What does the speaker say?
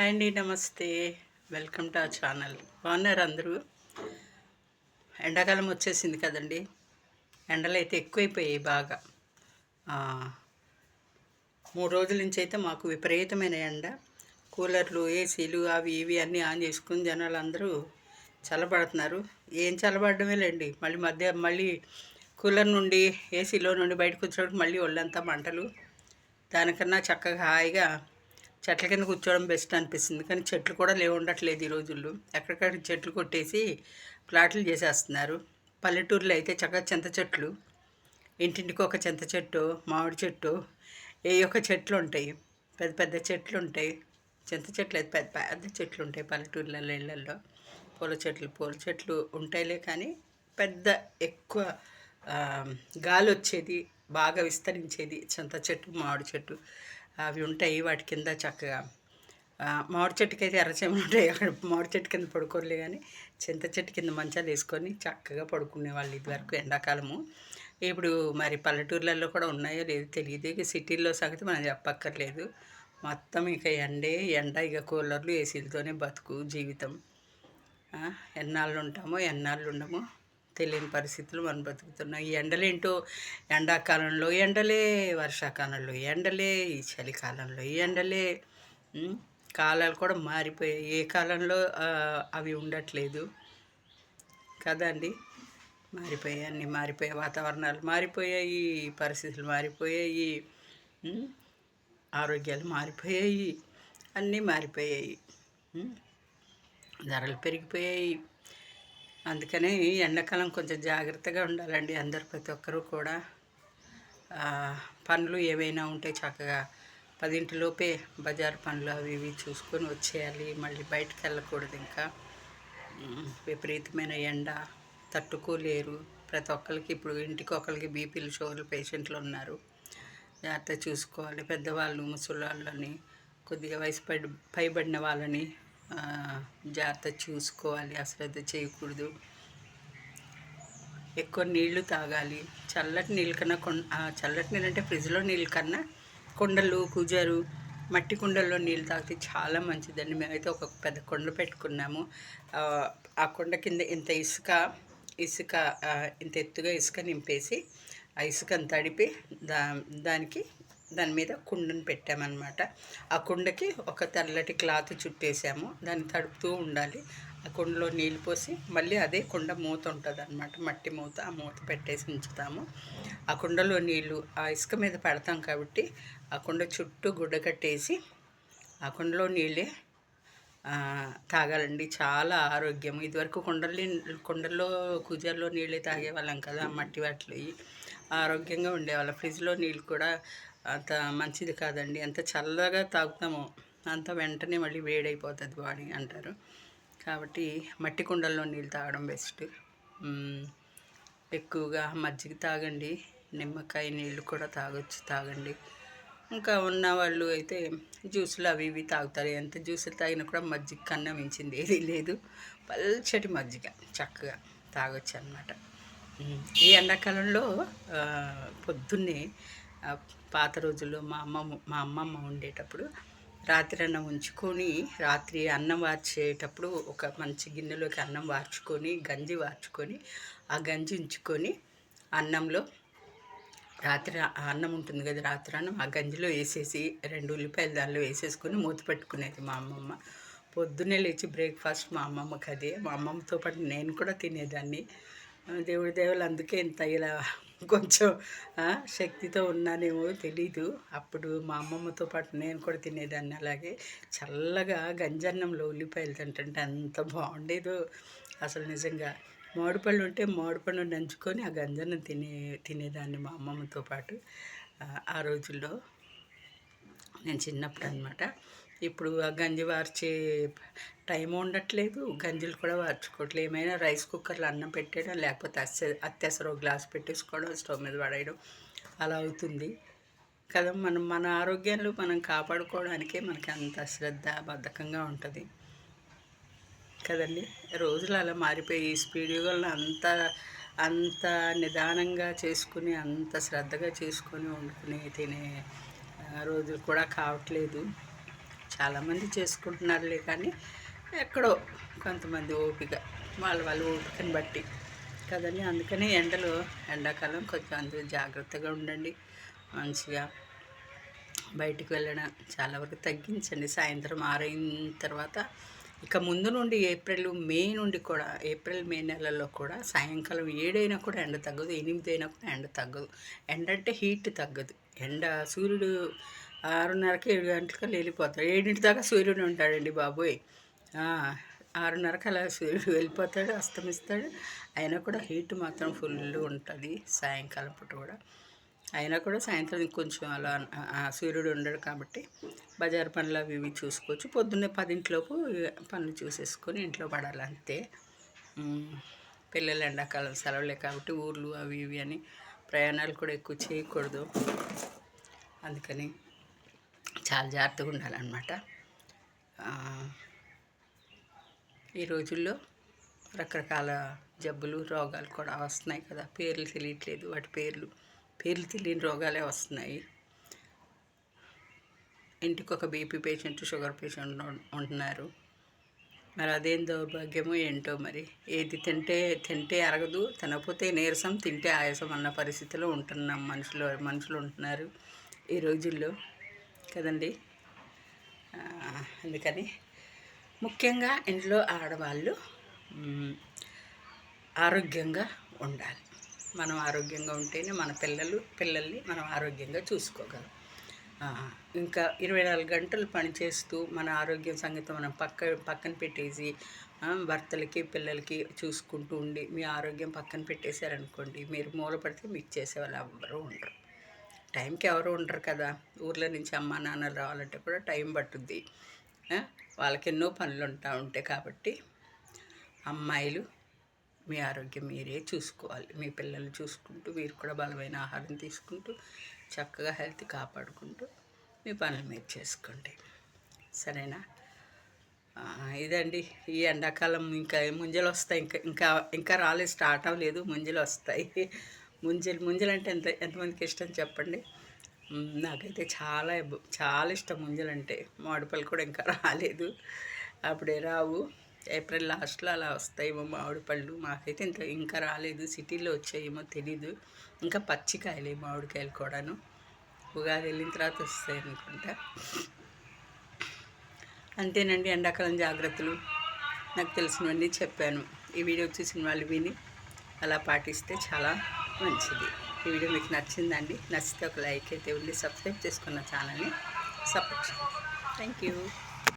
Hi అండి నమస్తే. Welcome to our channel. బాగున్నారు అందరూ? ఎండాకాలం వచ్చేసింది కదండి. ఎండలు అయితే ఎక్కువైపోయాయి బాగా. మూడు రోజుల నుంచి అయితే మాకు విపరీతమైన ఎండ. కూలర్లు ఏసీలు అవి ఇవి అన్నీ ఆన్ చేసుకుని జనాలు అందరూ చల్లబడుతున్నారు. ఏం చల్లబడమే లేండి. మళ్ళీ మధ్య మళ్ళీ కూలర్ నుండి ఏసీలో నుండి బయటకు వచ్చేటప్పుడు మళ్ళీ ఒళ్ళంతా మంటలు. దానికన్నా చక్కగా హాయిగా చెట్ల కింద కూర్చోవడం బెస్ట్ అనిపిస్తుంది. కానీ చెట్లు కూడా లేవు ఉండట్లేదు ఈ రోజుల్లో. ఎక్కడికక్కడ చెట్లు కొట్టేసి ప్లాట్లు చేసేస్తున్నారు. పల్లెటూరులో అయితే చక్కగా చింత చెట్లు ఇంటింటికి ఒక చింత చెట్టు మామిడి చెట్టు ఏ ఒక చెట్లు ఉంటాయి. పెద్ద పెద్ద చెట్లు ఉంటాయి. చింత చెట్లు అయితే పెద్ద పెద్ద చెట్లు ఉంటాయి పల్లెటూర్లలో ఇళ్ళల్లో పూల చెట్లు పూల చెట్లు ఉంటాయిలే కానీ పెద్ద ఎక్కువ గాలి వచ్చేది బాగా విస్తరించేది చింత చెట్టు మామిడి చెట్టు. అవి ఉంటాయి వాటి కింద చక్కగా. మామిడి చెట్టుకి అయితే ఎర్రచేమలు ఉంటాయి. అక్కడ మామిడి చెట్టు కింద పడుకోలే కానీ చింత చెట్టు కింద మంచాలు వేసుకొని చక్కగా పడుకునే వాళ్ళు ఇదివరకు ఎండాకాలము. ఇప్పుడు మరి పల్లెటూర్లలో కూడా ఉన్నాయో లేదో తెలియదు. ఇక సిటీల్లో సంగతి మనం చెప్పక్కర్లేదు. మొత్తం ఇక ఎండే ఎండ ఇక కూలర్లు ఏసీలతోనే బతుకు జీవితం. ఎన్నాళ్ళు ఉంటామో ఎన్నాళ్ళు ఉండమో తెలియని పరిస్థితులు మనం బ్రతుకుతున్నాం ఈ ఎండలేంటో ఎండాకాలంలో ఎండలే వర్షాకాలంలో ఎండలే ఈ చలికాలంలో ఈ ఎండలే కాలాలు కూడా మారిపోయాయి. ఏ కాలంలో అవి ఉండట్లేదు కదండి. మారిపోయాయి అన్నీ మారిపోయాయి వాతావరణాలు మారిపోయాయి పరిస్థితులు మారిపోయాయి ఆరోగ్యాలు మారిపోయాయి అన్నీ మారిపోయాయి ధరలు పెరిగిపోయాయి. అందుకని ఎండాకాలం కొంచెం జాగ్రత్తగా ఉండాలండి అందరు ప్రతి ఒక్కరూ కూడా. పనులు ఏవైనా ఉంటే చక్కగా పదింటిలోపే బజార్ పనులు అవి ఇవి చూసుకొని వచ్చేయాలి. మళ్ళీ బయటకు వెళ్ళకూడదు ఇంకా. విపరీతమైన ఎండ తట్టుకోలేరు. ప్రతి ఒక్కరికి ఇప్పుడు ఇంటికి ఒకరికి బీపీలు షుగర్లు పేషెంట్లు ఉన్నారు. జాగ్రత్త చూసుకోవాలి. పెద్దవాళ్ళు ముసలి వాళ్ళని కొద్దిగా వయసు పడి పైబడిన వాళ్ళని జాగ్రత్త చూసుకోవాలి అశ్రద్ధ చేయకూడదు. ఎక్కువ నీళ్ళు తాగాలి. చల్లటి నీళ్ళ కన్నా కొండ చల్లటి నీళ్ళు అంటే ఫ్రిడ్జ్లో నీళ్ళ కన్నా కుండలు కుజారు మట్టి కుండల్లో నీళ్ళు తాగితే చాలా మంచిదండి. మేమైతే ఒక పెద్ద కుండ పెట్టుకున్నాము. ఆ, కొండ కుండ కింద ఇంత ఇసుక ఇసుక ఇంత ఎత్తుగా ఇసుక నింపేసి ఆ ఇసుకను తడిపి దా దానికి దాని మీద కుండను పెట్టామన్నమాట. ఆ కుండకి ఒక తెల్లటి క్లాత్ చుట్టేసాము. దాన్ని తడుపుతూ ఉండాలి. ఆ కుండలో నీళ్ళు పోసి మళ్ళీ అదే కుండ మూత ఉంటుంది అనమాట మట్టి మూత ఆ మూత పెట్టేసి ఉంచుతాము. ఆ కుండలో నీళ్ళు ఆ ఇసుక మీద పెడతాం కాబట్టి ఆ కుండ చుట్టూ గుడ్డ కట్టేసి ఆ కుండలో నీళ్ళే తాగాలండి. చాలా ఆరోగ్యం ఇదివరకు కుండలి కుండల్లో కూజర్లో నీళ్ళే తాగేవాళ్ళం కదా మట్టి వాటిలో. ఆరోగ్యంగా ఉండేవాళ్ళం. ఫ్రిడ్జ్లో నీళ్ళు కూడా అంత మంచిది కాదండి. ఎంత చల్లగా తాగుతామో. అంత వెంటనే మళ్ళీ వేడైపోతుంది బాడీ అంటారు. కాబట్టి మట్టి కుండల్లో నీళ్ళు తాగడం బెస్ట్. ఎక్కువగా మజ్జిగ తాగండి. నిమ్మకాయ నీళ్ళు కూడా తాగొచ్చు తాగండి. ఇంకా ఉన్న వాళ్ళు అయితే జ్యూసులు అవి ఇవి తాగుతారు. ఎంత జ్యూసులు తాగినా కూడా మజ్జిగ కన్నా మించింది ఏది లేదు. పల్చటి మజ్జిగ చక్కగా తాగొచ్చు అనమాట ఈ ఎండాకాలంలో పొద్దున్నే పాత రోజుల్లో మా అమ్మమ్మ మా అమ్మమ్మ ఉండేటప్పుడు రాత్రి అన్నం ఉంచుకొని రాత్రి అన్నం వార్చేటప్పుడు ఒక మంచి గిన్నెలోకి అన్నం వార్చుకొని గంజి వార్చుకొని ఆ గంజి ఉంచుకొని అన్నంలో రాత్రి అన్నం ఉంటుంది కదా రాత్రి అన్నం ఆ గంజిలో వేసేసి రెండు ఉల్లిపాయలు దానిలో వేసేసుకొని మూత పెట్టుకునేది మా అమ్మమ్మ. పొద్దున్నే లేచి బ్రేక్ఫాస్ట్ మా అమ్మమ్మకి అదే మా అమ్మమ్మతో పాటు నేను కూడా తినేదాన్ని. దేవుడి దేవుళ్ళు అందుకే ఇంత ఇలా కొంచెం శక్తితో ఉన్నానేమో తెలీదు. అప్పుడు మా అమ్మమ్మతో పాటు నేను కూడా తినేదాన్ని. అలాగే చల్లగా గంజన్నంలో ఉల్లిపాయలు తింటుంటే అంత బాగుండేదో. అసలు నిజంగా మామిడిపళ్ళు ఉంటే మామిడిపళ్ళు నంచుకొని ఆ గంజన్నం తినే తినేదాన్ని మా అమ్మమ్మతో పాటు. ఆ, ఆ రోజుల్లో నేను చిన్నప్పుడు అనమాట ఇప్పుడు ఆ గంజి వార్చే టైం ఉండట్లేదు. గంజులు కూడా వార్చుకోవట్లేదు ఏమైనా రైస్ కుక్కర్లో అన్నం పెట్టేయడం లేకపోతే అత్య అత్యవసరం గ్లాస్ పెట్టేసుకోవడం స్టవ్ మీద పడేయడం అలా అవుతుంది. కదా మనం మన ఆరోగ్యాలు మనం కాపాడుకోవడానికే మనకి అంత శ్రద్ధ బద్ధకంగా ఉంటుంది. కదండి? రోజులు అలా మారిపోయి స్పీడ్ యుగంలో అంత అంత నిదానంగా చేసుకుని అంత శ్రద్ధగా చేసుకొని వండుకుని తినే రోజులు కూడా కావట్లేదు. చాలామంది చేసుకుంటున్నారులే కానీ ఎక్కడో కొంతమంది ఓపిక. వాళ్ళ వాళ్ళ ఓపికని బట్టి కదండి? అందుకని ఎండలు ఎండాకాలం కొంచెం అందరూ జాగ్రత్తగా ఉండండి. మంచిగా బయటికి వెళ్ళడం చాలా వరకు తగ్గించండి. సాయంత్రం ఆరైన తర్వాత ఇక ముందు నుండి ఏప్రిల్ మే నుండి కూడా ఏప్రిల్ మే నెలల్లో కూడా సాయంకాలం ఏడైనా కూడా ఎండ తగ్గదు ఎనిమిది అయినా కూడా ఎండ తగ్గదు. ఎండ అంటే హీట్ తగ్గదు. ఎండ సూర్యుడు ఆరున్నరకి ఏడు గంటలకు వెళ్ళిపోతాడు. ఏడింటి దాకా సూర్యుడు ఉంటాడండి బాబోయ్. ఆరున్నరకు అలా సూర్యుడు వెళ్ళిపోతాడు అస్తమిస్తాడు. అయినా కూడా హీట్ మాత్రం ఫుల్ ఉంటుంది సాయంకాలం పూట కూడా. అయినా కూడా సాయంత్రం కొంచెం అలా సూర్యుడు ఉండడు కాబట్టి బజార్ పనులు అవి ఇవి చూసుకోవచ్చు. పొద్దున్నే పదింట్లోపు పనులు చూసేసుకొని ఇంట్లో పడాలి అంతే. పిల్లలు ఎండాకాలం సెలవులే కాబట్టి ఊర్లు అవి ఇవి అని ప్రయాణాలు కూడా ఎక్కువ చేయకూడదు. అందుకని చాలా జాగ్రత్తగా ఉండాలన్నమాట. ఈ రోజుల్లో రకరకాల జబ్బులు రోగాలు కూడా వస్తున్నాయి కదా. పేర్లు తెలియట్లేదు. వాటి పేర్లు పేర్లు తెలియని రోగాలే వస్తున్నాయి. ఇంటికి ఒక బీపీ పేషెంట్ షుగర్ పేషెంట్ ఉంటున్నారు. మరి అదేం దౌర్భాగ్యమో ఏంటో మరి. ఏది తింటే తింటే అరగదు తినకపోతే నీరసం తింటే ఆయాసం అన్న పరిస్థితిలో ఉంటున్నాం మనుషులు మనుషులు ఉంటున్నారు ఈ రోజుల్లో. కదండి? అందుకని ముఖ్యంగా ఇంట్లో ఆడవాళ్ళు ఆరోగ్యంగా ఉండాలి. మనం ఆరోగ్యంగా ఉంటేనే మన పిల్లలు పిల్లల్ని మనం ఆరోగ్యంగా చూసుకోగలం. ఇంకా ఇరవై నాలుగు గంటలు పనిచేస్తూ మన ఆరోగ్యం సంగతి మనం పక్క పక్కన పెట్టేసి భర్తలకి పిల్లలకి చూసుకుంటూ ఉండి మీ ఆరోగ్యం పక్కన పెట్టేశారనుకోండి మీరు మూలపడితే మీకు చేసేవాళ్ళు ఎవ్వరూ ఉండరు. టైంకి ఎవరు ఉండరు కదా. ఊర్లో నుంచి అమ్మా నాన్నలు రావాలంటే కూడా టైం పట్టుద్ది. వాళ్ళకి ఎన్నో పనులు ఉంటా ఉంటాయి కాబట్టి అమ్మాయిలు మీ ఆరోగ్యం మీరే చూసుకోవాలి. మీ పిల్లలు చూసుకుంటూ మీరు కూడా బలమైన ఆహారం తీసుకుంటూ చక్కగా హెల్త్ కాపాడుకుంటూ మీ పనులు మీరు చేసుకోండి. సరేనా? ఇదండి. ఈ ఎండాకాలం ఇంకా ముంజలు వస్తాయి. ఇంకా ఇంకా ఇంకా రాలేదు. స్టార్ట్ అవ్వలేదు. ముంజలు వస్తాయి. ముంజలు ముంజలు అంటే ఎంత ఎంతమందికి ఇష్టం చెప్పండి. నాకైతే చాలా చాలా ఇష్టం ముంజలు అంటే మామిడిపళ్ళు కూడా ఇంకా రాలేదు. అప్పుడే రావు. ఏప్రిల్ లాస్ట్లో అలా వస్తాయేమో మామిడిపళ్ళు మాకైతే ఇంత ఇంకా రాలేదు. సిటీలో వచ్చాయేమో తెలీదు. ఇంకా పచ్చికాయలే మామిడికాయలు కూడాను. ఉగాది వెళ్ళిన తర్వాత వస్తాయి అనుకుంటా. అంతేనండి ఎండాకాలం జాగ్రత్తలు. నాకు తెలిసినవన్నీ చెప్పాను. ఈ వీడియో చూసిన వాళ్ళు విని అలా పాటిస్తే చాలా మంచిది. ఈ వీడియో మీకు నచ్చిందండి నచ్చితే ఒక లైక్ అయితే ఉండి సబ్స్క్రైబ్ చేసుకున్న ఛానల్ని సపోర్ట్ చేయండి. Thank you.